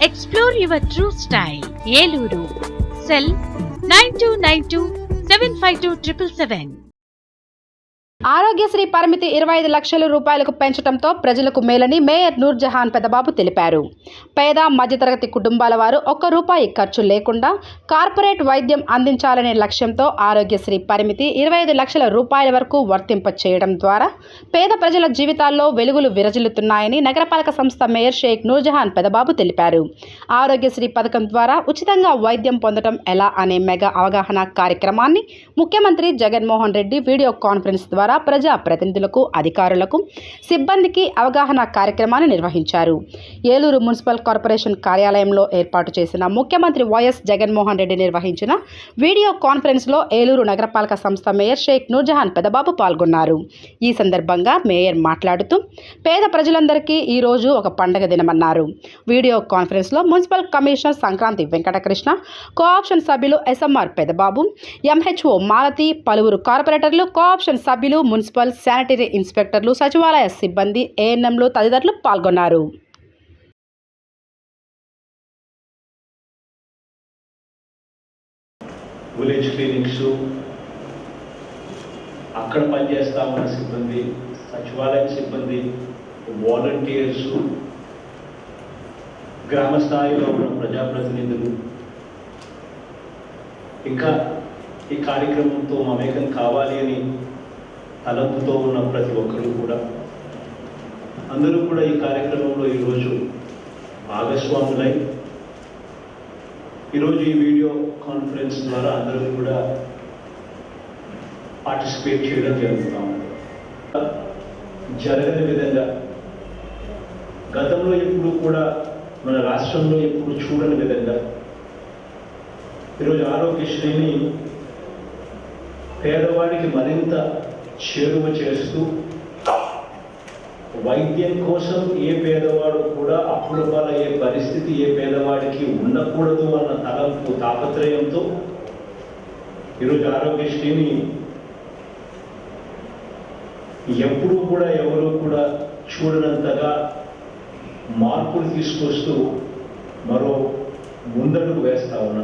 Explore your true style. Yeluru. Cell 9292 752 777. Aarogyasri పరిమితి ఇరవై ఐదు లక్షల రూపాయలకు పెంచడంతో ప్రజలకు మేలని మేయర్ నూర్జహాన్ పెదబాబు తెలిపారు. పేద మధ్యతరగతి కుటుంబాల వారు ఒక్క రూపాయి ఖర్చు లేకుండా కార్పొరేట్ వైద్యం అందించాలనే లక్ష్యంతో ఆరోగ్యశ్రీ పరిమితి ఇరవై ఐదు లక్షల రూపాయల వరకు వర్తింప చేయడం ద్వారా పేద ప్రజల జీవితాల్లో వెలుగులు విరజిల్లుతున్నాయని నగరపాలక సంస్థ మేయర్ షేక్ నూర్జహాన్ పెదబాబు తెలిపారు. ఆరోగ్యశ్రీ పథకం ద్వారా ఉచితంగా వైద్యం పొందడం ఎలా అనే మెగా అవగాహన కార్యక్రమాన్ని ముఖ్యమంత్రి జగన్మోహన్ రెడ్డి వీడియో కాన్ఫరెన్స్ ద్వారా ప్రజా ప్రతినిధులకు అధికారులకు సిబ్బందికి అవగాహన కార్యక్రమాన్ని నిర్వహించారు. ఏలూరు మున్సిపల్ కార్పొరేషన్ కార్యాలయంలో ఏర్పాటు చేసిన ముఖ్యమంత్రి వైఎస్ జగన్మోహన్ రెడ్డి నిర్వహించిన వీడియో కాన్ఫరెన్స్లో ఏలూరు నగరపాలక సంస్థ మేయర్ షేక్ నూర్జహాన్ పెదబాబు పాల్గొన్నారు. ఈ సందర్భంగా మేయర్ మాట్లాడుతూ పేద ప్రజలందరికీ ఈరోజు ఒక పండగ దినమన్నారు. వీడియో కాన్ఫరెన్స్లో municipal commissioner Sankranthi Venkatakrishna co-option సభ్యులు ఎస్ఎంఆర్ పెదబాబు ఎంహెచ్ఓ మాలతి పలువురు కార్పొరేటర్లు కోఆప్షన్ సభ్యులు మున్సిపల్ శానిటరీ ఇన్స్పెక్టర్లు సచివాలయ సిబ్బంది ఏఎన్ఎంలు తదితరులు పాల్గొన్నారు. విలేజ్ క్లినిక్స్ అక్కడ పనిచేస్తా ఉన్న సిబ్బంది సచివాలయం సిబ్బంది వాలంటీర్స్ గ్రామ స్థాయిలో ఉన్న ప్రజాప్రతినిధులు. ఇంకా ఈ కార్యక్రమంతో మమేకం కావాలి అని తలంపుతో ఉన్న ప్రతి ఒక్కరూ కూడా. అందరూ కూడా ఈ కార్యక్రమంలో ఈరోజు భాగస్వాములై ఈరోజు ఈ వీడియో కాన్ఫరెన్స్ ద్వారా అందరూ కూడా పార్టిసిపేట్ చేయడం జరుగుతున్నాము జరగని విధంగా గతంలో ఎప్పుడు కూడా మన రాష్ట్రంలో ఎప్పుడు చూడని విధంగా ఈరోజు ఆరోగ్యశ్రీని పేదవాడికి మరింత చేరువ చేస్తూ వైద్యం కోసం ఏ పేదవాడు కూడా అప్పుల పాలయ్యే పరిస్థితి ఏ పేదవాడికి ఉండకూడదు అన్న తలంపు తాపత్రయంతో ఈరోజు ఆరోగ్యశ్రీని ఎప్పుడూ కూడా ఎవరు కూడా చూడనంతగా మార్పులు తీసుకొస్తూ మరో ముందడుగు వేస్తా ఉన్నాం ఈరోజు